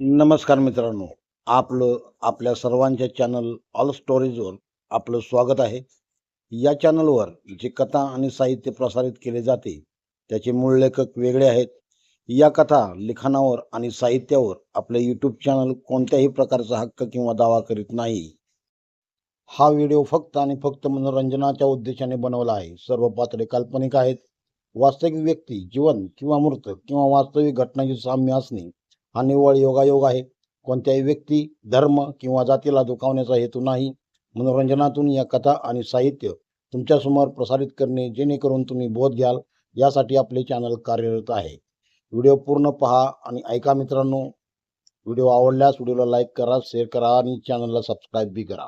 नमस्कार मित्रांनो आपलं आपल्या सर्वांच्या चॅनल ऑल स्टोरीजवर आपलं स्वागत आहे. या चॅनलवर जे कथा आणि साहित्य प्रसारित केले जाते त्याचे मूळ लेखक वेगळे आहेत. या कथा लिखाणावर आणि साहित्यावर आपले यूट्यूब चॅनल कोणत्याही प्रकारचा हक्क किंवा दावा करीत नाही. हा व्हिडिओ फक्त आणि फक्त मनोरंजनाच्या उद्देशाने बनवला आहे. सर्व पात्रे काल्पनिक आहेत. वास्तविक व्यक्ती जीवन किंवा मृत किंवा वास्तविक घटनांची साम्य असणे हा निव्वळ योगायोग आहे. कोणत्याही व्यक्ती धर्म किंवा जातीला दुखावण्याचा हेतू नाही. मनोरंजनातून या कथा आणि साहित्य तुमच्यासमोर प्रसारित करणे जेणेकरून तुम्ही बोध घ्याल यासाठी आपले चॅनल कार्यरत आहे. व्हिडिओ पूर्ण पहा आणि ऐका मित्रांनो. व्हिडिओ आवडल्यास व्हिडिओला लाईक करा शेअर करा आणि चॅनलला सबस्क्राईब बी करा.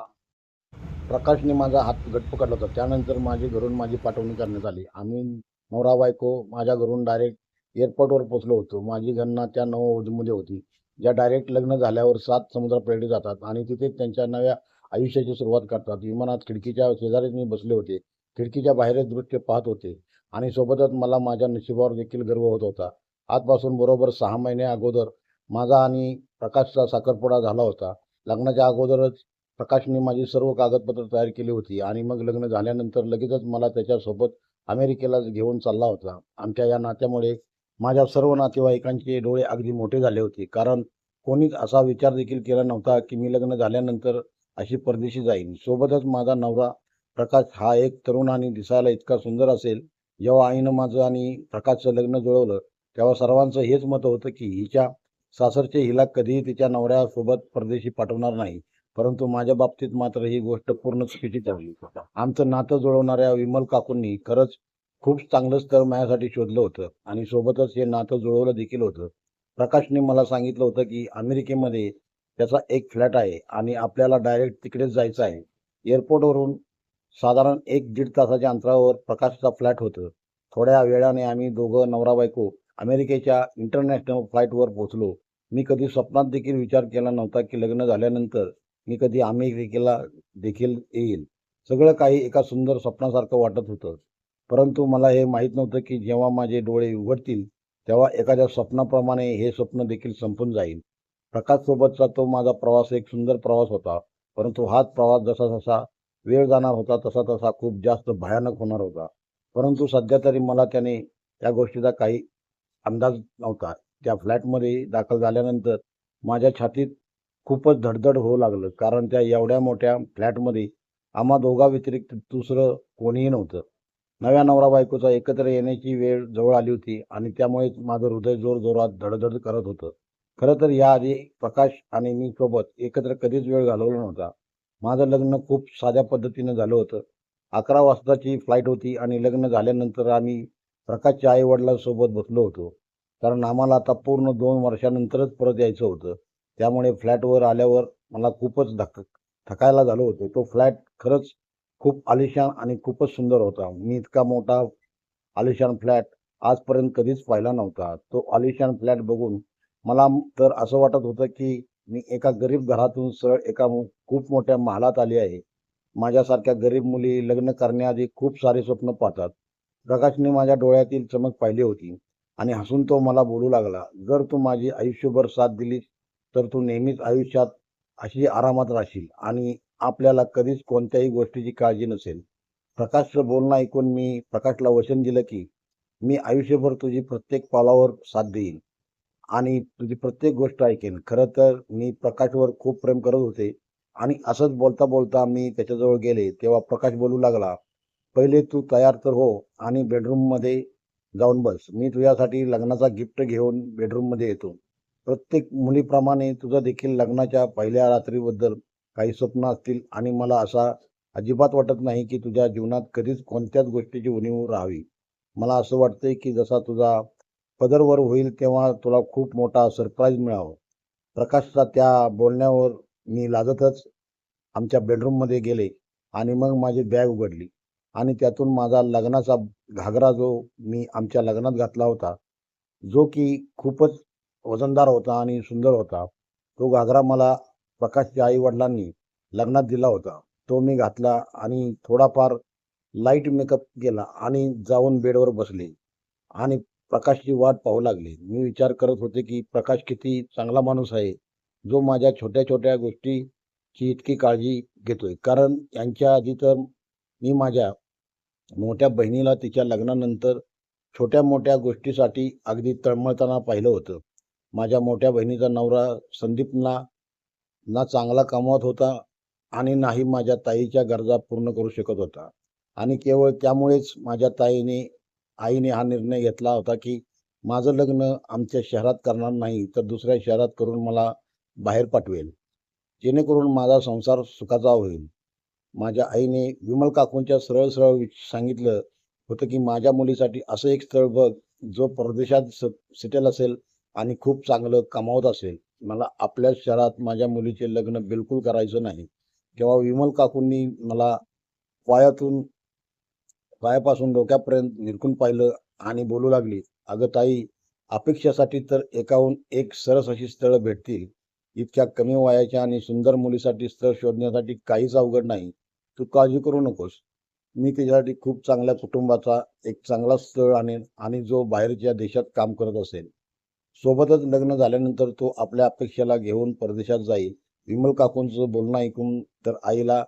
प्रकाशने माझा हात गट पकडला होता. त्यानंतर माझी घरून माझी पाठवणी करण्यात आली. आम्ही नवरा बायको माझ्या घरून डायरेक्ट एअरपोर्टवर पोचलो होतो. माझी गणना त्या नववधूमध्ये होती. ज्या डायरेक्ट लग्न झाल्यावर सात समुद्रापलीकडे जातात आणि तिथे त्यांच्या नव्या आयुष्याची सुरुवात करतात. विमानात खिडकीच्या शेजारीच मी बसले होते. खिडकीच्या बाहेरच दृश्य पाहत होते. आणि सोबतच मला माझ्या नशिबावर देखील गर्व होत होता. आजपासून बरोबर सहा महिने अगोदर माझा आणि प्रकाशचा साखरपुडा झाला होता. लग्नाच्या अगोदरच प्रकाशने माझी सर्व कागदपत्र तयार केली होती आणि मग लग्न झाल्यानंतर लगेचच मला त्याच्यासोबत अमेरिकेला घेऊन चालला होता. आमच्या या नात्यामुळे माझ्या सर्व नातेवाईकांचे डोळे अगदी मोठे झाले होते. कारण कोणीच असा विचार देखील केला नव्हता की मी लग्न झाल्यानंतर अशी परदेशी जाईन. सोबतच माझा नवरा प्रकाश हा एक तरुण आणि दिसायला इतका सुंदर असेल. जेव्हा आईनं माझं आणि प्रकाशचं लग्न जुळवलं तेव्हा सर्वांचं हेच मत होतं की हिच्या सासरचे हिला कधीही तिच्या नवऱ्यासोबत परदेशी पाठवणार नाही. परंतु माझ्या बाबतीत मात्र ही गोष्ट पूर्ण चुकीची ठरली आमचं नातं जुळवणाऱ्या विमल काकूंनी खरंच खूप चांगलं स्थळ माझ्यासाठी शोधलं होतं. आणि सोबतच हे नातं जुळवलं देखील होतं. प्रकाशने मला सांगितलं होतं की अमेरिकेमध्ये त्याचा एक फ्लॅट आहे आणि आपल्याला डायरेक्ट तिकडेच जायचं आहे. एअरपोर्टवरून साधारण एक दीड तासाच्या अंतरावर प्रकाशचा फ्लॅट होतं. थोड्या वेळाने आम्ही दोघं नवरा बायको अमेरिकेच्या इंटरनॅशनल फ्लाईटवर पोहोचलो. मी कधी स्वप्नात देखील विचार केला नव्हता की लग्न झाल्यानंतर मी कधी अमेरिकेला देखील येईल. सगळं काही एका सुंदर स्वप्नासारखं वाटत होतं. परंतु मला हे माहीत नव्हतं की जेव्हा माझे डोळे उघडतील तेव्हा एखाद्या स्वप्नाप्रमाणे हे स्वप्न देखील संपून जाईल. प्रकाशसोबतचा तो माझा प्रवास एक सुंदर प्रवास होता परंतु हाच प्रवास जसा जसा वेळ जाणार होता तसा तसा खूप जास्त भयानक होणार होता. परंतु सध्या तरी मला त्याने त्या गोष्टीचा काही अंदाज नव्हता. त्या फ्लॅटमध्ये दाखल झाल्यानंतर माझ्या छातीत खूपच धडधड होऊ लागलं कारण त्या एवढ्या मोठ्या फ्लॅटमध्ये आम्हा दोघा व्यतिरिक्त दुसरं कोणीही नव्हतं. नव्या नवरा बायकोचा एकत्र येण्याची वेळ जवळ आली होती आणि त्यामुळेच माझं हृदय जोर जोरात धडधड करत होतं. खरं तर याआधी प्रकाश आणि मी सोबत एकत्र कधीच वेळ घालवला नव्हता. माझं लग्न खूप साध्या पद्धतीनं झालं होतं. अकरा वाजताची फ्लाईट होती आणि लग्न झाल्यानंतर आम्ही प्रकाशच्या आई वडिलांसोबत बसलो होतो. कारण आम्हाला आता पूर्ण दोन वर्षानंतरच परत यायचं होतं. त्यामुळे फ्लॅटवर आल्यावर मला खूपच धक थकायला झालं होतं. तो फ्लॅट खरंच खूप आलिशान आणि खूपच सुंदर होता. मी इतका मोठा आलिशान फ्लॅट आजपर्यंत कधीच पाहिला नव्हता. तो आलिशान फ्लॅट बघून मला तर असं वाटत होतं की मी एका गरीब घरातून सरळ एका खूप मोठ्या महालात आली आहे. माझ्यासारख्या गरीब मुली लग्न करण्याआधी खूप सारे स्वप्न पाहतात. प्रकाशने माझ्या डोळ्यातील चमक पाहिली होती आणि हसून तो मला बोलू लागला जर तू माझी आयुष्यभर साथ दिलीस तर तू नेहमीच आयुष्यात अशी आरामात राहशील आणि आपल्याला कधीच कोणत्याही गोष्टीची काळजी नसेल. प्रकाशचं बोलणं ऐकून मी प्रकाशला वचन दिलं की मी आयुष्यभर तुझी प्रत्येक पावलावर साथ देईन. आणि तुझी प्रत्येक गोष्ट ऐकेन. खरं तर मी प्रकाशवर खूप प्रेम करत होते. आणि असंच बोलता बोलता मी त्याच्याजवळ गेले. तेव्हा प्रकाश बोलू लागला पहिले तू तयार तर हो आणि बेडरूममध्ये जाऊन बस. मी तुझ्यासाठी लग्नाचा गिफ्ट घेऊन बेडरूममध्ये येतो. प्रत्येक मुलीप्रमाणे तुझं देखील लग्नाच्या पहिल्या रात्रीबद्दल काही स्वप्न असतील आणि मला असा अजिबात वाटत नाही की तुझ्या जीवनात कधीच कोणत्याच गोष्टीची उणीव राहावी. मला असं वाटतंय की जसा तुझा पदरवर होईल तेव्हा तुला खूप मोठा सरप्राईज मिळावं. प्रकाशचा त्या बोलण्यावर मी लाजतच आमच्या बेडरूममध्ये गेले आणि मग माझी बॅग उघडली आणि त्यातून माझा लग्नाचा घागरा जो मी आमच्या लग्नात घातला होता जो की खूपच वजनदार होता आणि सुंदर होता तो घागरा मला प्रकाशच्या आई वडिलांनी लग्नात दिला होता. तो मी घातला आणि थोडाफार लाइट मेकअप केला आणि जाऊन बेडवर बसले. आणि प्रकाशची वाट पाहू लागले. मी विचार करत होते की प्रकाश किती चांगला माणूस आहे. जो माझ्या छोट्या छोट्या गोष्टीची इतकी काळजी घेतोय. कारण यांच्या आधी तर मी माझ्या मोठ्या बहिणीला तिच्या लग्नानंतर छोट्या मोठ्या गोष्टीसाठी अगदी तळमळताना पाहिलं होतं. माझ्या मोठ्या बहिणीचा नवरा संदीपना ना चांगला कमवत होता आणि नाही माझ्या ताईच्या गरजा पूर्ण करू शकत होता. आणि केवळ त्यामुळेच माझ्या ताईने आईने हा निर्णय घेतला होता की माझं लग्न आमच्या शहरात करणार नाही तर दुसऱ्या शहरात करून मला बाहेर पाठवेल. जेणेकरून माझा संसार सुखाचा होईल. माझ्या आईने विमल काकूंच्या सरळ सरळ सांगितलं होतं की माझ्या मुलीसाठी असं एक स्थळ बघ जो परदेशात सेटल असेल आणि खूप चांगलं कमावत असेल. मला आपल्या शहरात माझ्या मुलीचे लग्न बिलकुल करायचं नाही. तेव्हा विमल काकूंनी मला पायातून पायापासून डोक्यापर्यंत निरखून पाहिलं आणि बोलू लागली अगं ताई अपेक्षासाठी तर एकाहून एक सरस अशी स्थळं भेटतील. इतक्या कमी वयाच्या आणि सुंदर मुलीसाठी स्थळ शोधण्यासाठी काहीच अवघड नाही. तू काळजी करू नकोस. मी तिच्यासाठी खूप चांगल्या कुटुंबाचा एक चांगला स्थळ आणेन आणि जो बाहेरच्या देशात काम करत असेल. सोबतच लग्न झाल्यानंतर तो आपल्या अपेक्षेला घेऊन परदेशात जाईल. विमल काकूंचं बोलणं ऐकून तर आईला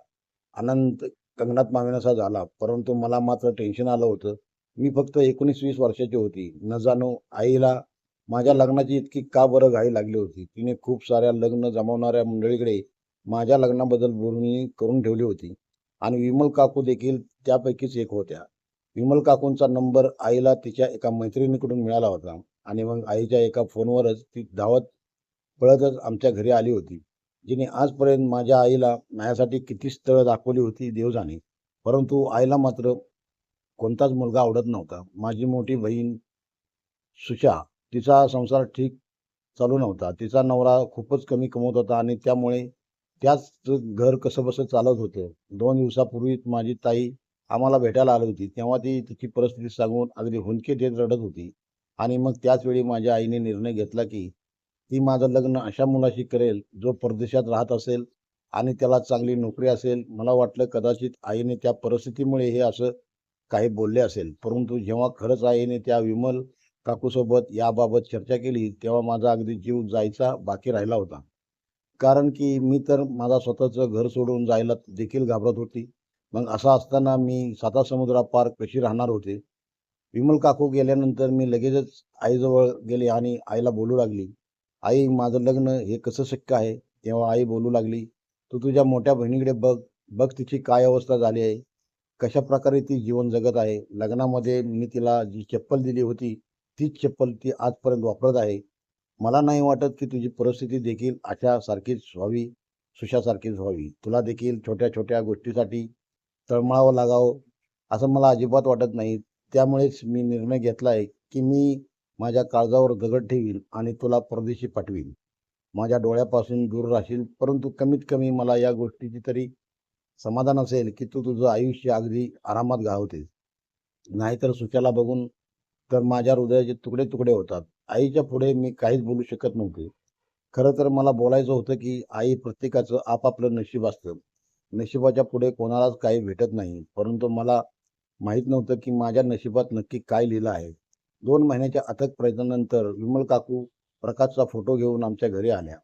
आनंद कंगनात मावेनासा झाला परंतु मला मात्र टेन्शन आलं होतं. मी फक्त एकोणीस वीस वर्षाची होती. न जाणो आईला माझ्या लग्नाची इतकी का बरं घाई लागली होती? तिने खूप साऱ्या लग्न जमवणाऱ्या मंडळीकडे माझ्या लग्नाबद्दल बोलणी करून ठेवली होती. आणि विमल काकू देखील त्यापैकीच एक होत्या. विमल काकूंचा नंबर आईला तिच्या एका मैत्रिणीकडून मिळाला होता आणि मग आईच्या एका फोनवरच ती धावत पळतच आमच्या घरी आली होती जिने आजपर्यंत माझ्या आईला माझ्यासाठी किती स्थळं दाखवली होती देवजाने परंतु आईला मात्र कोणताच मुलगा आवडत नव्हता. माझी मोठी बहीण सुशा तिचा संसार ठीक चालू नव्हता. तिचा नवरा खूपच कमी कमवत होता आणि त्यामुळे त्याच घर कसं बसं चालत होतं. दोन दिवसापूर्वी माझी ताई आम्हाला भेटायला आली होती. तेव्हा ती तिची परिस्थिती सांगून अगदी हुंदके देत रडत होती. आणि मग त्याचवेळी माझ्या आईने निर्णय घेतला की ती माझं लग्न अशा मुलाशी करेल जो परदेशात राहत असेल आणि त्याला चांगली नोकरी असेल. मला वाटलं कदाचित आईने त्या परिस्थितीमुळे हे असं काही बोलले असेल. परंतु जेव्हा खरंच आईने त्या विमल काकूसोबत याबाबत चर्चा केली तेव्हा माझा अगदी जीव जायचा बाकी राहिला होता. कारण की मी तर माझा स्वतःचं घर सोडून जायला देखील घाबरत होती. मग असं असताना मी साता समुद्रापार कशी राहणार होते? विमल काकू गेल्यानंतर मी लगेचच आईजवळ गेले आणि आईला बोलू लागली आई माझं लग्न हे कसं शक्य आहे? तेव्हा आई बोलू लागली तू तुझ्या मोठ्या बहिणीकडे बघ बघ तिची काय अवस्था झाली आहे कशा प्रकारे ती जीवन जगत आहे. लग्नामध्ये मी तिला जी चप्पल दिली होती तीच चप्पल ती आजपर्यंत वापरत आहे. मला नाही वाटत की तुझी परिस्थिती देखील अशा सारखीच व्हावी सुशासारखीच व्हावी. तुला देखील छोट्या छोट्या गोष्टीसाठी तळमळावं लागावं. असं मला अजिबात वाटत नाही. त्यामुळेच मी निर्णय घेतला आहे की मी माझ्या काळजावर गगड ठेवील आणि तुला परदेशी पाठवीन. माझ्या डोळ्यापासून दूर राहशील परंतु कमीत कमी मला या गोष्टीची तरी समाधान असेल की तू तुझं आयुष्य अगदी आरामात गावतेस. नाहीतर सुख्याला बघून तर माझ्या हृदयाचे तुकडे तुकडे होतात. आईच्या पुढे मी काहीच बोलू शकत नव्हते. खरं तर मला बोलायचं होतं की आई प्रत्येकाचं आपापलं नशीब असतं. नशिबाच्या पुढे कोणालाच काही भेटत नाही. परंतु मला माहीत नव्हतं की माझ्या नशिबात नक्की काय लिहिलं आहे. दोन महिन्याच्या अथक प्रयत्नानंतर विमल काकू प्रकाशचा फोटो घेऊन आमच्या घरी आल्या.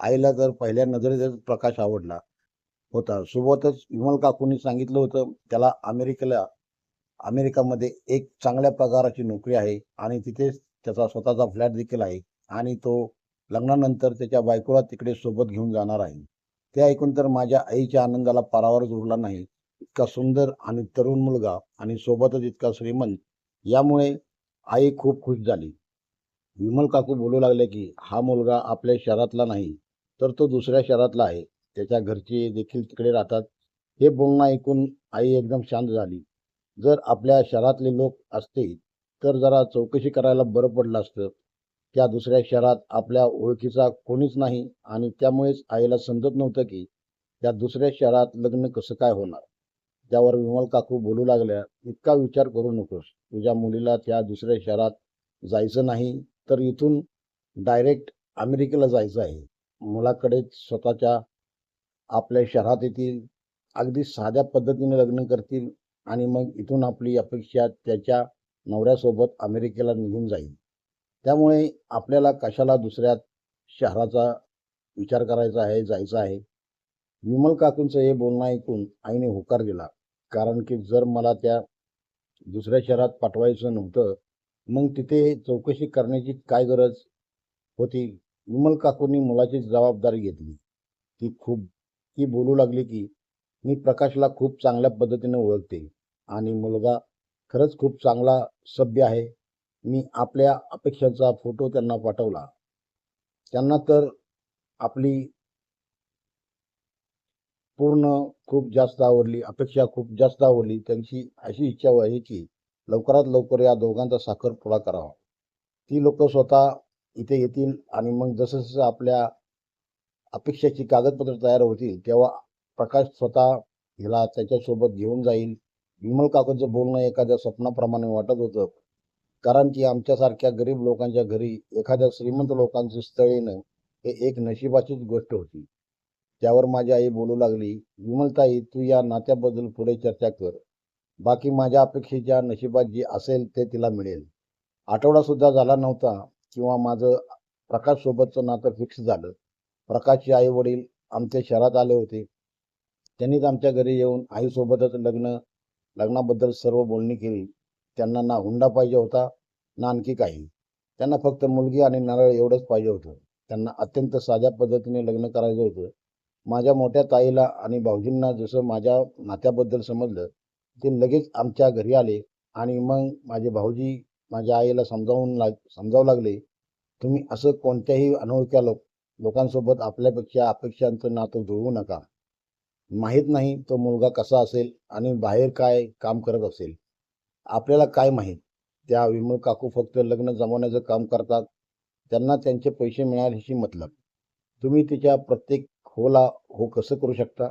आईला तर पहिल्या नजरेतच प्रकाश आवडला होता. सोबतच विमल काकूंनी सांगितलं होतं त्याला अमेरिकेला अमेरिकामध्ये एक चांगल्या प्रकाराची नोकरी आहे आणि तिथेच त्याचा स्वतःचा फ्लॅट देखील आहे आणि तो लग्नानंतर त्याच्या बायकोला तिकडे सोबत घेऊन जाणार आहे. ते ऐकून तर माझ्या आईच्या आनंदाला पारावरच उरला नाही. इतका सुंदर आणि तरुण मुलगा आणि सोबतच इतका श्रीमंत यामुळे आई खूप खुश झाली. विमल काकू बोलू लागले की हा मुलगा आपल्या शहरातला नाही तर तो दुसऱ्या शहरातला आहे. त्याच्या घरचे देखील तिकडे राहतात. हे बोलणं ऐकून आई एकदम शांत झाली. जर आपल्या शहरातले लोक असते तर जरा चौकशी करायला बरं पडलं असतं. त्या दुसऱ्या शहरात आपल्या ओळखीचा कोणीच नाही आणि त्यामुळेच आईला समजत नव्हतं की त्या दुसऱ्या शहरात लग्न कसं काय होणार. त्यावर विमल काकू बोलू लागल्या इतका विचार करू नकोस. तुझ्या मुलीला त्या दुसऱ्या शहरात जायचं नाही तर इथून डायरेक्ट अमेरिकेला जायचं आहे. मुलाकडे स्वतःच्या आपल्या शहरात येतील अगदी साध्या पद्धतीने लग्न करतील आणि मग इथून आपली अपेक्षा त्याच्या नवऱ्यासोबत अमेरिकेला निघून जाईल. त्यामुळे आपल्याला कशाला दुसऱ्या शहराचा विचार करायचा आहे जायचं आहे? विमल काकूंचं हे बोलणं ऐकून आईने होकार दिला. कारण की जर मला त्या दुसऱ्या शहरात पाठवायचं नव्हतं मग तिथे चौकशी करण्याची काय गरज होती? विमल काकूंनी मुलाची जबाबदारी घेतली. ती खूप ती बोलू लागली की मी प्रकाशला खूप चांगल्या पद्धतीने ओळखते आणि मुलगा खरंच खूप चांगला सभ्य आहे. मी आपल्या अपेक्षांचा फोटो त्यांना पाठवला. त्यांना तर आपली पूर्ण खूप जास्त आवडली अपेक्षा खूप जास्त आवडली. त्यांची अशी इच्छा आहे की लवकरात लवकर या दोघांचा साखरपुडा करावा. ती लोक स्वतः इथे येतील आणि मग जसं जसं आपल्या अपेक्षाची कागदपत्र तयार होतील तेव्हा प्रकाश स्वतः हिला त्याच्यासोबत घेऊन जाईल. विमल काकूंचं बोलणं एखाद्या स्वप्नाप्रमाणे वाटत होतं. कारण की आमच्यासारख्या गरीब लोकांच्या घरी एखाद्या श्रीमंत लोकांचे स्थळ येणं हे एक नशिबाचीच गोष्ट होती. त्यावर माझी आई बोलू लागली विमलताई तू या नात्याबद्दल पुढे चर्चा कर. बाकी माझ्या अपेक्षेच्या नशिबात जे असेल ते तिला मिळेल. आठवडासुद्धा झाला नव्हता किंवा माझं प्रकाशसोबतचं नातं फिक्स झालं. प्रकाशचे आई वडील आमच्या शहरात आले होते. त्यांनीच आमच्या घरी येऊन आईसोबतच लग्न लग्नाबद्दल सर्व बोलणी केली. त्यांना ना हुंडा पाहिजे होता ना आणखी काही. त्यांना फक्त मुलगी आणि नारळ एवढंच पाहिजे होतं. त्यांना अत्यंत साध्या पद्धतीने लग्न करायचं होतं. माझ्या मोठ्या ताईला आणि भाऊजींना जसं माझ्या नात्याबद्दल समजलं ते लगेच आमच्या घरी आले आणि मग माझे भाऊजी माझ्या आईला समजावून लाग समजावू लागले तुम्ही असं कोणत्याही अनोळख्या लोक लोकांसोबत आपल्यापेक्षा अपेक्षांचं नातं जुळवू नका. माहीत नाही तो मुलगा कसा असेल आणि बाहेर काय काम करत असेल. आपल्याला काय माहीत? त्या विमळ काकू फक्त लग्न जमवण्याचं काम करतात. त्यांना त्यांचे पैसे मिळाल्याशी मतलब. तुम्ही तिच्या प्रत्येक होला हो कसं करू शकता?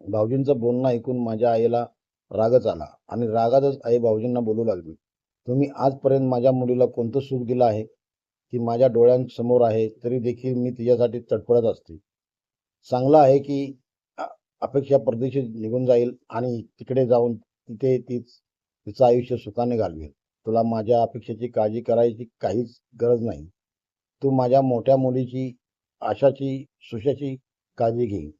भाऊजींचं बोलणं ऐकून माझ्या आईला रागच आला आणि रागातच आई भाऊजींना बोलू लागली. तुम्ही आजपर्यंत माझ्या मुलीला कोणतं सुख दिलं आहे? की माझ्या डोळ्यांसमोर आहे तरी देखील मी तिच्यासाठी तडफडत असते. चांगलं आहे की अपेक्षा परदेशी निघून जाईल आणि तिकडे जाऊन तिथे तीच तिचं आयुष्य सुखाने घालवेल. तुला माझ्या अपेक्षेची काळजी करायची काहीच गरज नाही. तू माझ्या मोठ्या मुलीची आशाची सुशाची काळजी घे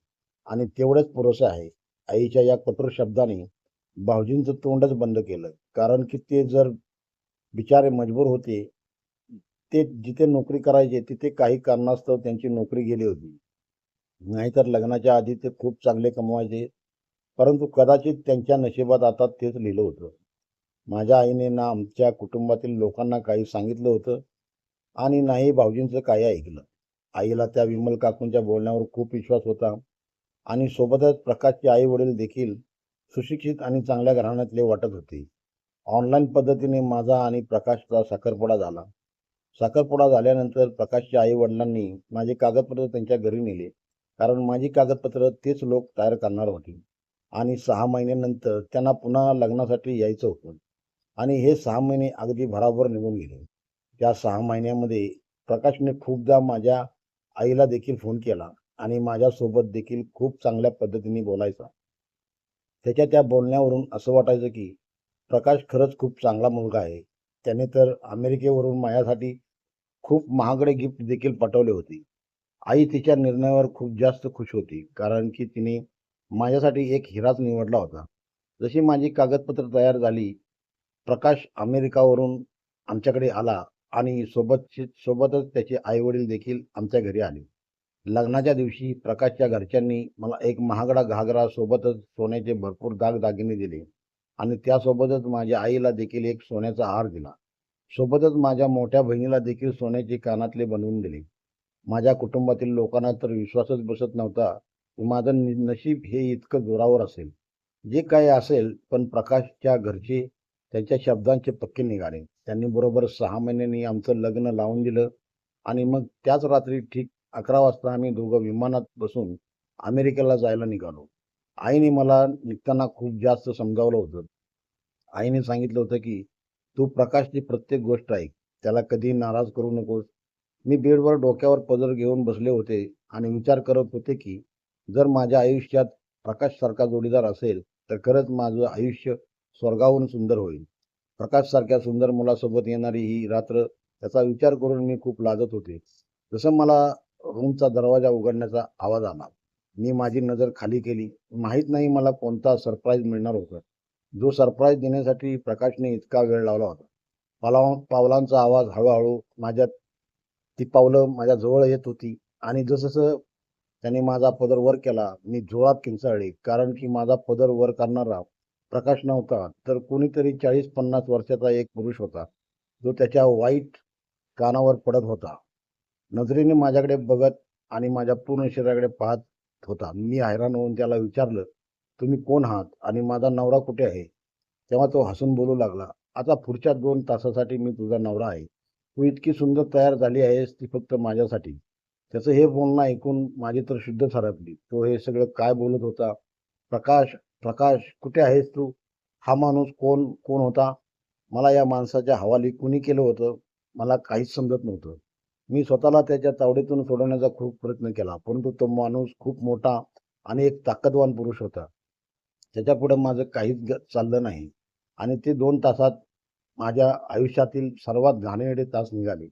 आणि तेवढंच पुरेसं आहे. आईच्या या कठोर शब्दाने भाऊजींचं तोंडच बंद केलं. कारण की ते जर बिचारे मजबूर होते ते जिथे नोकरी करायचे तिथे काही कारणास्तव त्यांची नोकरी गेली होती. नाहीतर लग्नाच्या आधी ते खूप चांगले कमवायचे. परंतु कदाचित त्यांच्या नशिबात आता तेच लिहिलं होतं. माझ्या आईने ना आमच्या कुटुंबातील लोकांना काही सांगितलं होतं आणि नाही भाऊजींचं काही ऐकलं. आईला त्या विमल काकूंच्या बोलण्यावर खूप विश्वास होता आणि सोबतच प्रकाशचे आई वडील देखील सुशिक्षित आणि चांगल्या घराण्यातले वाटत होते. ऑनलाईन पद्धतीने माझा आणि प्रकाशचा साखरपुडा झाला. साखरपुडा झाल्यानंतर प्रकाशच्या आई वडिलांनी माझे कागदपत्र त्यांच्या घरी नेले कारण माझी कागदपत्र तेच लोक तयार करणार होते आणि सहा महिन्यानंतर त्यांना पुन्हा लग्नासाठी यायचं होतं. आणि हे सहा महिने अगदी भराभर निघून गेले. त्या सहा महिन्यामध्ये प्रकाशने खूपदा माझ्या आईला देखील फोन केला आणि माझ्यासोबत देखील खूप चांगल्या पद्धतीने बोलायचा. त्याच्या त्या बोलण्यावरून असं वाटायचं की प्रकाश खरंच खूप चांगला मुलगा आहे. त्याने तर अमेरिकेवरून माझ्यासाठी खूप महागडे गिफ्ट देखील पाठवले होते. आई तिच्या निर्णयावर खूप जास्त खुश होती कारण की तिने माझ्यासाठी एक हिराच निवडला होता. जशी माझी कागदपत्र तयार झाली प्रकाश अमेरिकावरून आमच्याकडे आला आणि सोबत सोबतच त्याचे आईवडील देखील आमच्या घरी आले. लग्नाच्या दिवशी प्रकाशच्या घरच्यांनी मला एक महागडा घागरा सोबतच सोन्याचे भरपूर दागदागिने दिले आणि त्यासोबतच माझ्या आईला देखील एक सोन्याचा हार दिला. सोबतच माझ्या मोठ्या बहिणीला देखील सोन्याचे कानातले बनवून दिले. माझ्या कुटुंबातील लोकांना तर विश्वासच बसत नव्हता. की माझं नि- नशीब हे इतकं जोरावर असेल. जे काही असेल पण प्रकाशच्या घरचे त्यांच्या शब्दांचे पक्के निघाले. त्यांनी बरोबर सहा महिन्यांनी आमचं लग्न लावून दिलं आणि मग त्याच रात्री ठीक अकरा वाजता आम्ही दोघं विमानात बसून अमेरिकेला जायला निघालो. आईने मला निघताना खूप जास्त समजावलं होतं. आईने सांगितलं होतं की तू प्रकाशची प्रत्येक गोष्ट ऐक. त्याला कधी नाराज करू नकोस. मी बेडवर डोक्यावर पदर घेऊन बसले होते आणि विचार करत होते की जर माझ्या आयुष्यात प्रकाशसारखा जोडीदार असेल तर खरंच माझं आयुष्य स्वर्गाहून सुंदर होईल. प्रकाशसारख्या सुंदर मुलासोबत येणारी ही रात्र त्याचा विचार करून मी खूप लाजत होते. जसं मला रूमचा दरवाजा उघडण्याचा आवाज आला. मी माझी नजर खाली केली. माहीत नाही मला कोणता सरप्राईज मिळणार होता. जो सरप्राईज देण्यासाठी प्रकाशने इतका वेळ लावला होता. पाला पावलांचा आवाज हळूहळू माझ्या ती पावलं माझ्या जवळ येत होती. आणि जसजसं त्याने माझा पदर वर केला मी जोरात किंचाळले. कारण की माझा पदर वर करणारा प्रकाश नव्हता. तर कोणीतरी चाळीस पन्नास वर्षाचा एक पुरुष होता. जो त्याच्या वाईट कानावर पडत होता. नजरेने माझ्याकडे बघत आणि माझ्या पूर्ण शरीराकडे पाहत होता. मी हैराण होऊन त्याला विचारलं तुम्ही कोण आहात आणि माझा नवरा कुठे आहे? तेव्हा तो हसून बोलू लागला आता पुढच्या दोन तासासाठी मी तुझा नवरा आहे. तू इतकी सुंदर तयार झाली आहेस ती फक्त माझ्यासाठी. त्याचं हे बोलणं ऐकून माझी तर शुद्ध सरपली तो हे सगळं काय बोलत होता? प्रकाश प्रकाश कुठे आहेस तू? हा माणूस कोण कोण होता? मला या माणसाच्या हवाली कुणी केलं होतं? मला काहीच समजत नव्हतं. मी स्वतःला त्याच्या तावडीतून सोडवण्याचा खूप प्रयत्न केला परंतु तो माणूस खूप मोठा आणि एक ताकदवान पुरुष होता. त्याच्यापुढं माझं काहीच ग- चाललं नाही. आणि ते दोन तासात माझ्या आयुष्यातील सर्वात घाणेरडे तास निघाले.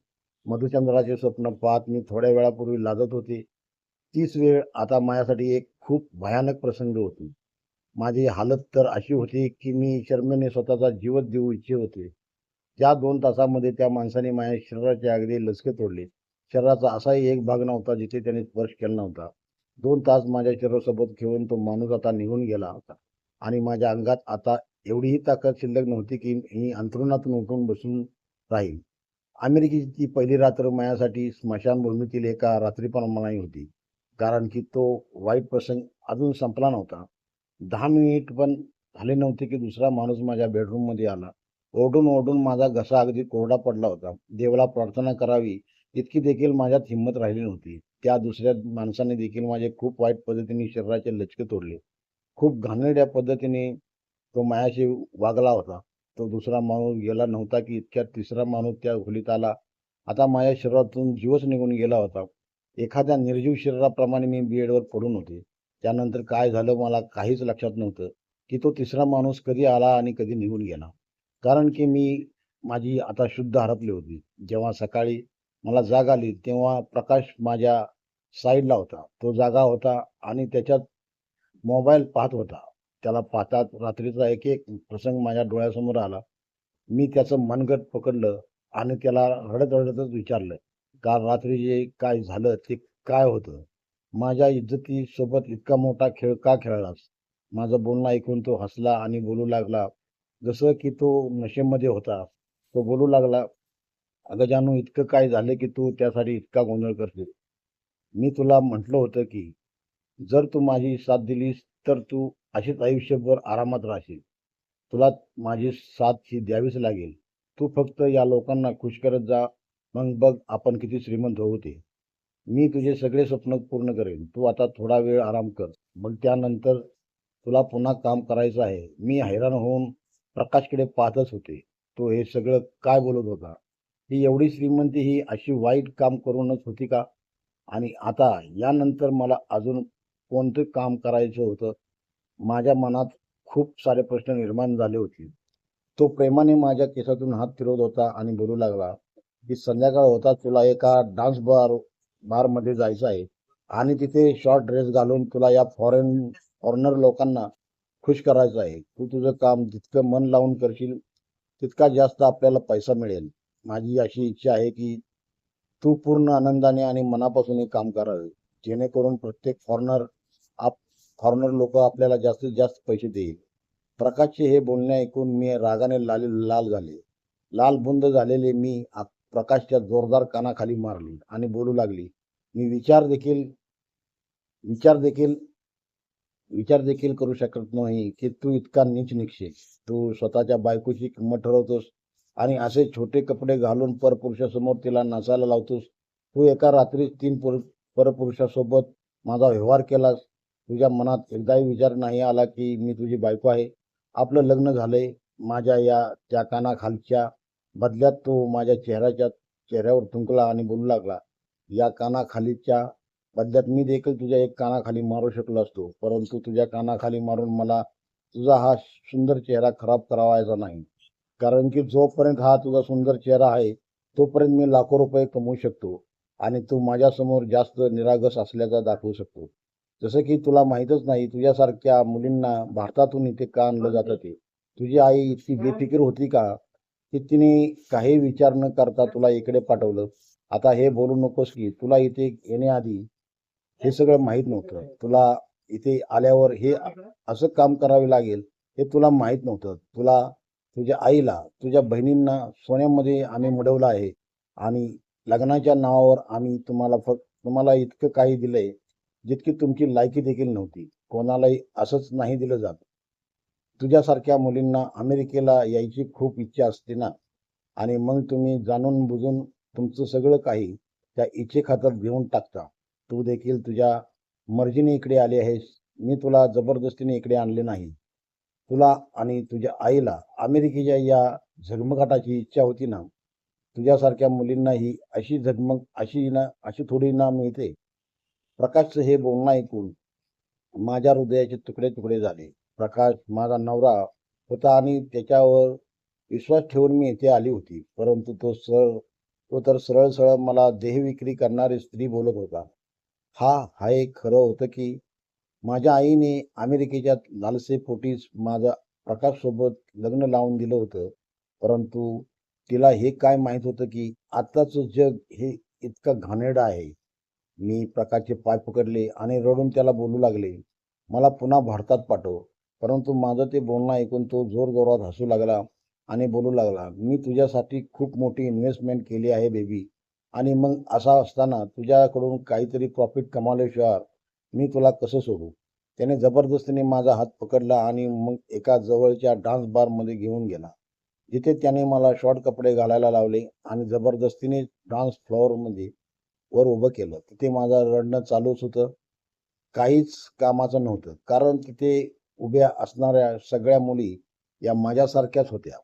मधुचंद्राचे स्वप्न पाहत मी थोड्या वेळापूर्वी लाजत होते. तीच वेळ आता माझ्यासाठी एक खूप भयानक प्रसंग होती. माझी हालत तर अशी होती की मी शर्मेने स्वतःचा जीवच देऊ इच्छित होते. त्या दोन तासामध्ये त्या माणसाने माझ्या शरीराचे अगदी लचके तोडले. शरीराचा असाही एक भाग नव्हता जिथे त्याने स्पर्श केला नव्हता. दोन तास माझ्या शरीरासोबत घेऊन तो माणूस आता निघून गेला होता. आणि माझ्या अंगात आता एवढीही ताकद शिल्लक नव्हती की मी अंथरुणातून उठून बसून राहील अमेरिकेची ती पहिली रात्र माझ्यासाठी स्मशानभूमीतील एका रात्रीप्रमाणे होती. कारण की तो वाईट प्रसंग अजून संपला नव्हता. दहा मिनिट पण झाले नव्हते की दुसरा माणूस माझ्या बेडरूममध्ये आला. ओरडून ओरडून माझा घसा अगदी कोरडा पडला होता. देवाला प्रार्थना करावी इतकी देखील माझ्यात हिंमत राहिली नव्हती. त्या दुसऱ्या माणसाने देखील माझे खूप वाईट पद्धतीने शरीराचे लचके तोडले. खूप घाणेरड्या पद्धतीने तो मायाशी वागला होता. तो दुसरा माणूस गेला नव्हता की इतक्यात तिसरा माणूस त्या खोलीत आला. आता माझ्या शरीरातून जीवच निघून गेला होता. एखाद्या निर्जीव शरीराप्रमाणे मी बेडवर पडून होते. त्यानंतर काय झालं मला काहीच लक्षात नव्हतं की तो तिसरा माणूस कधी आला आणि कधी निघून गेला. कारण की मी माझी आता शुद्ध हरपली होती. जेव्हा सकाळी मला जाग आली तेव्हा प्रकाश माझ्या साईडला होता. तो जागा होता आणि त्याच्यात मोबाईल पाहत होता. त्याला पाहतात रात्रीचा एक एक प्रसंग माझ्या डोळ्यासमोर आला. मी त्याचं मनगट पकडलं आणि त्याला रडत रडतच विचारलं काल रात्री जे काय झालं ते काय होतं? माझ्या इज्जतीसोबत इतका मोठा खेळ का खेळलास? माझं बोलणं ऐकून तो हसला आणि बोलू लागला जसं की तो नशेमध्ये होता तो बोलू लागला अगं जानू इतकं काय झालं की तू त्यासाठी इतका गोंधळ करते मी तुला म्हटलं होतं की जर तू माझी साथ दिलीस तर तू अशीच आयुष्यभर आरामात राहशील. तुला माझी साथ ही द्यावीच लागेल. तू फक्त या लोकांना खुश करत जा. मग बघ आपण किती श्रीमंत होऊ ते. मी तुझे सगळे स्वप्न पूर्ण करेन. तू आता थोडा वेळ आराम कर. मग त्यानंतर तुला पुन्हा काम करायचं आहे. मी हैराण होऊन प्रकाशकडे पाहतच होते. तो हे सगळं काय बोलत होता? ही एवढी श्रीमंती ही अशी वाईट काम करूनच होती का? आणि आता यानंतर मला अजून कोणतं काम करायचं होतं? माझ्या मनात खूप सारे प्रश्न निर्माण झाले होते. तो प्रेमाने माझ्या केसातून हात फिरवत होता आणि बोलू लागला की संध्याकाळ होता तुला एका डान्स बार बारमध्ये जायचं आहे. आणि तिथे शॉर्ट ड्रेस घालून तुला या फॉरेन फॉरेनर लोकांना खुश करायचं आहे. तू तुझं काम जितकं मन लावून करशील तितका जास्त आपल्याला पैसा मिळेल. माझी अशी इच्छा आहे की तू पूर्ण आनंदाने आणि मनापासून हे काम करावे जेणेकरून प्रत्येक फॉरेनर आप फॉरेनर लोक आपल्याला जास्तीत जास्त पैसे देईल. प्रकाशचे हे बोलणे ऐकून मी रागाने लाल लाल झाले. लाल बुंद झालेले मी प्रकाशच्या जोरदार कानाखाली मारली आणि बोलू लागली मी विचार देखील विचार देखील विचार देखील करू शकत नाही की तू इतका नीच निघशील. तू स्वतःच्या बायकोची किंमत ठरवतोस आणि असे छोटे कपडे घालून परपुरुषासमोर तिला नाचायला लावतोस. तू एका रात्री तीन पुर परपुरुषासोबत माझा व्यवहार केलास. तुझ्या मनात एकदाही विचार नाही आला की मी तुझी बायको आहे. आपलं लग्न झालंय. माझ्या या त्या कानाखालच्या बदल्यात तो माझ्या चेहऱ्याच्या चेहऱ्यावर थुंकला आणि बोलू लागला. या कानाखालीच्या बदल्यात मी देखील तुझ्या एक कानाखाली मारू शकलो असतो परंतु तुझ्या कानाखाली मारून मला तुझा हा सुंदर चेहरा खराब करावायचा नाही. कारण की जोपर्यंत हा तुझा सुंदर चेहरा आहे तोपर्यंत मी लाखो रुपये कमवू शकतो आणि तू माझ्यासमोर जास्त निरागस असल्याचा दाखवू शकतो. जसं की तुला माहीतच नाही तुझ्यासारख्या मुलींना भारतातून इथे का आणलं जातं ते? तुझी आई इतकी बेफिकीर होती का? की तिने काही विचार न करता तुला इकडे पाठवलं. आता हे बोलू नकोस की तुला इथे येण्याआधी हे सगळं माहीत नव्हतं. तुला इथे आल्यावर हे असं काम करावे लागेल हे तुला माहीत नव्हतं. तुला तुझ्या आईला तुझ्या बहिणींना सोन्यामध्ये आम्ही मिळवलं आहे आणि लग्नाच्या नावावर आम्ही तुम्हाला फक्त तुम्हाला इतकं काही दिलंय जितकी तुमची लायकी देखील नव्हती. कोणालाही असंच नाही दिलं जात. तुझ्यासारख्या मुलींना अमेरिकेला यायची खूप इच्छा असते ना? आणि मग तुम्ही जाणून बुजून तुमचं सगळं काही त्या इच्छेखातर घेऊन टाकता. तू देखील तुझ्या मर्जीने इकडे आली आहेस. मी तुला जबरदस्तीने इकडे आणले नाही. तुला आणि तुझ्या आईला अमेरिकेच्या या झगमगाटाची इच्छा होती ना? तुझ्यासारख्या मुलींना ही अशी झगमग अशी ना अशी थोडी ना मिळते. प्रकाशचं हे बोलणं ऐकून माझ्या हृदयाचे तुकडे तुकडे झाले. प्रकाश माझा नवरा होता आणि त्याच्यावर विश्वास ठेवून मी इथे आली होती. परंतु तो सरळ तो तर सरळ सरळ मला देहविक्री करणारी स्त्री बोलत होता. हा हा एक खरं होतं की माझ्या आईने अमेरिकेच्या लालसेपोटीस माझा प्रकाशसोबत लग्न लावून दिलं होतं. परंतु तिला हे काय माहीत होतं की आत्ताचं जग हे इतकं घाणेरडं आहे. मी प्रकाशचे पाय पकडले आणि रडून त्याला बोलू लागले. मला पुन्हा भारतात पाठव. परंतु माझं ते बोलणं ऐकून तो जोरजोरात हसू लागला आणि बोलू लागला मी तुझ्यासाठी खूप मोठी इन्व्हेस्टमेंट केली आहे बेबी आणि मग असा असताना तुझ्याकडून काहीतरी प्रॉफिट कमावल्याशिवाय मी तुला कसं सोडू? त्याने जबरदस्तीने माझा हात पकडला आणि मग एका जवळच्या डान्स बारमध्ये घेऊन गेला जिथे त्याने मला शॉर्ट कपडे घालायला लावले आणि जबरदस्तीने डान्स फ्लोअरमध्ये वर उभं केलं. तिथे माझं रडणं चालूच होतं. काहीच कामाचं नव्हतं. कारण तिथे उभ्या असणाऱ्या सगळ्या मुली या माझ्यासारख्याच होत्या.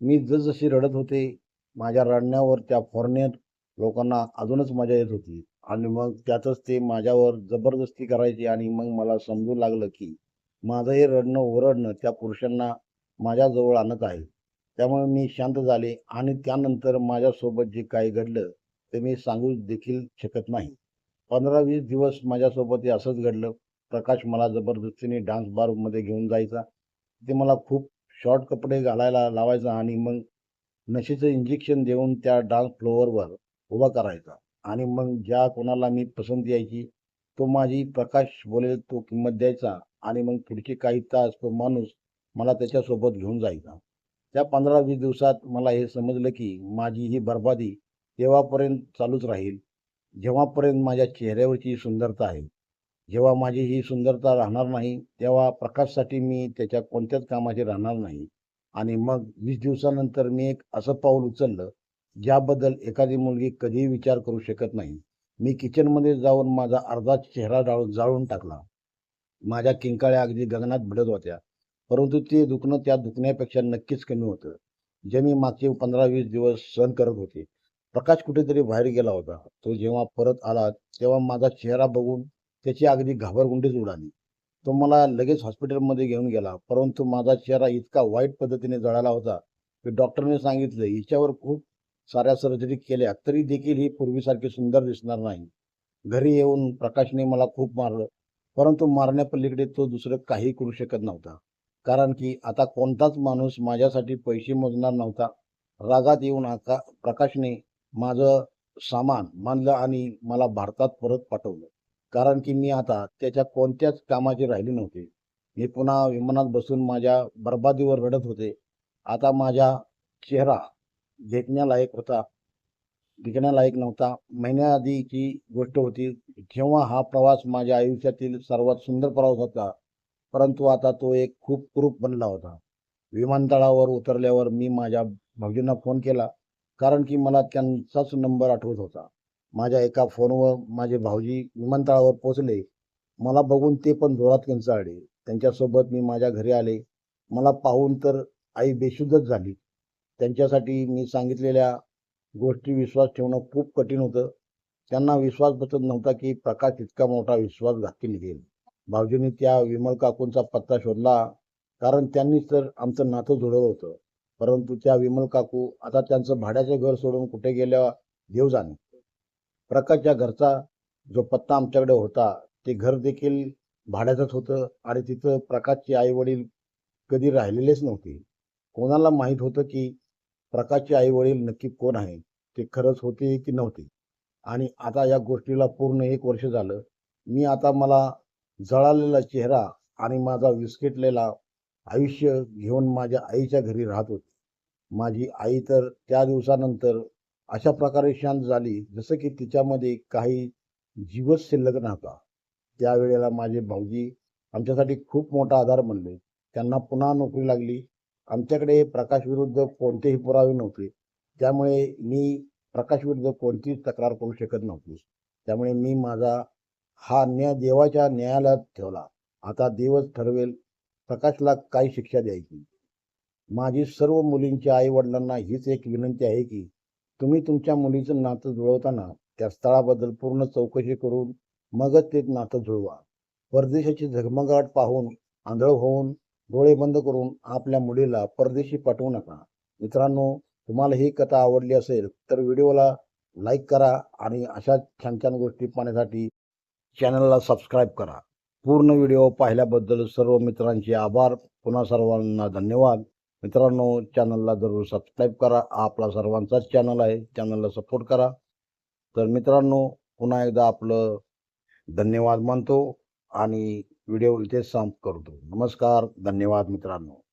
मी जसजशी रडत होते माझ्या रडण्यावर त्या फॉरेनर लोकांना अजूनच मजा येत होती. आणि मग त्यातच ते माझ्यावर जबरदस्ती करायचे आणि मग मला समजू लागलं की माझं हे रडणं ओरडणं त्या पुरुषांना माझ्याजवळ आणत आहे. त्यामुळे मी शांत झाले आणि त्यानंतर माझ्यासोबत जे काही घडलं ते मी सांगू देखील शकत नाही. पंधरा वीस दिवस माझ्यासोबत हे असंच घडलं. प्रकाश मला जबरदस्तीने डान्स बारमध्ये घेऊन जायचा. ते मला खूप शॉर्ट कपडे घालायला लावायचा आणि मग नशेचं इंजेक्शन देऊन त्या डान्स फ्लोअरवर उभा करायचा. आणि मग ज्या कोणाला मी पसंत यायची तो माझी प्रकाश बोलेल तो किंमत द्यायचा आणि मग पुढचे काही तास तो माणूस मला त्याच्यासोबत घेऊन जायचा. त्या पंधरा वीस दिवसात मला हे समजलं की माझी ही बर्बादी तेव्हापर्यंत चालूच राहील. जेव्हापर्यंत माझ्या चेहऱ्यावरची सुंदरता आहे. जेव्हा माझी ही सुंदरता राहणार नाही तेव्हा प्रकाशसाठी मी त्याच्या कोणत्याच कामाचे राहणार नाही. आणि मग वीस दिवसानंतर मी एक असं पाऊल उचललं ज्याबद्दल एखादी मुलगी कधीही विचार करू शकत नाही. मी किचनमध्ये जाऊन माझा अर्धा चेहरा डाळून जाळून टाकला. माझ्या किंकाळ्या अगदी गगनात भिडत होत्या परंतु ते दुखणं त्या दुखण्यापेक्षा नक्कीच कमी होतं जे मी मागचे पंधरा वीस दिवस सहन करत होते. प्रकाश कुठेतरी बाहेर गेला होता. तो जेव्हा परत आला तेव्हा माझा चेहरा बघून त्याची अगदी घाबरगुंडीच उडाली. तो मला लगेच हॉस्पिटलमध्ये घेऊन गेला. परंतु माझा चेहरा इतका वाईट पद्धतीने जळाला होता की डॉक्टरने सांगितलं हिच्यावर खूप साऱ्या सर्जरी केल्या तरी देखील ही पूर्वीसारखी सुंदर दिसणार नाही. घरी येऊन प्रकाशने मला खूप मारलं. परंतु मारण्यापलीकडे तो दुसरं काही करू शकत नव्हता. कारण की आता कोणताच माणूस माझ्यासाठी पैसे मोजणार नव्हता. रागात येऊन आका प्रकाशने माझं सामान मानलं आणि मला भारतात परत पाठवलं. कारण की मी आता त्याच्या कोणत्याच कामाचे राहिले नव्हते. मी पुन्हा विमानात बसून माझ्या बर्बादीवर रडत होते. आता माझा चेहरा देखण्यालायक होता विकण्यालायक नव्हता. महिन्याआधीची गोष्ट होती जेव्हा हा प्रवास माझ्या आयुष्यातील सर्वात सुंदर प्रवास होता परंतु आता तो एक खूप क्रूप बनला होता. विमानतळावर उतरल्यावर मी माझ्या भाऊजींना फोन केला कारण की मला त्यांचाच नंबर आठवत होता. माझ्या एका फोनवर माझे भाऊजी विमानतळावर पोचले मला बघून ते पण जोरात किंचाळले. त्यांच्यासोबत मी माझ्या घरी आले. मला पाहून तर आई बेशुद्धच झाली. त्यांच्यासाठी मी सांगितलेल्या गोष्टी विश्वास ठेवणं खूप कठीण होतं. त्यांना विश्वास बसत नव्हता की प्रकाश इतका मोठा विश्वासघाती घेईल भाऊजींनी त्या विमल काकूंचा पत्ता शोधला. कारण त्यांनीच तर आमचं नातं जुळवलं होतं. परंतु त्या विमल काकू आता त्यांचं भाड्याचे घर सोडून कुठे गेल्या देव जाणे. प्रकाशच्या घरचा जो पत्ता आमच्याकडे होता ते घर देखील भाड्याचंच होतं आणि तिथं प्रकाशचे आई वडील कधी राहिलेलेच नव्हते. कोणाला माहीत होतं की प्रकाशचे आई वडील नक्की कोण आहे? ते खरंच होते की नव्हते? आणि आता या गोष्टीला पूर्ण एक वर्ष झालं. मी आता मला जळालेला चेहरा आणि माझा विस्किटलेला आयुष्य घेऊन माझ्या आईच्या घरी राहत होते. माझी आई तर त्या दिवसानंतर अशा प्रकारे शांत झाली जसं की तिच्यामध्ये काही जीवच शिल्लक नव्हता. त्यावेळेला माझे भाऊजी आमच्यासाठी खूप मोठा आधार बनले. त्यांना पुन्हा नोकरी लागली. आमच्याकडे प्रकाश विरुद्ध कोणतेही पुरावे नव्हते. त्यामुळे मी प्रकाश विरुद्ध कोणतीच तक्रार करू शकत नव्हती. त्यामुळे मी माझा हा न्याय देवाच्या न्यायालयात ठेवला. आता देवच ठरवेल प्रकाशला काय शिक्षा द्यायची. माझी सर्व मुलींच्या आई वडिलांना हीच एक विनंती आहे की तुम्ही तुमच्या मुलीचं नातं जुळवताना त्या स्थळाबद्दल पूर्ण चौकशी करून मगच ते नातं जुळवा. परदेशाची झगमगाट पाहून आंधळ होऊन डोळे बंद करून आपल्या मुलीला परदेशी पाठवू नका. मित्रांनो तुम्हाला ही कथा आवडली असेल तर व्हिडिओला लाईक करा आणि अशा छान छान गोष्टी पाहण्यासाठी चॅनलला सबस्क्राईब करा. पूर्ण व्हिडिओ पाहिल्याबद्दल सर्व मित्रांचे आभार. पुन्हा सर्वांना धन्यवाद. मित्रांनो चॅनलला जरूर सबस्क्राईब करा. आपला सर्वांचाच चॅनल आहे. चॅनलला सपोर्ट करा. तर मित्रांनो पुन्हा एकदा आपलं धन्यवाद मानतो आणि व्हिडिओ इथे संप करतो. नमस्कार. धन्यवाद मित्रांनो.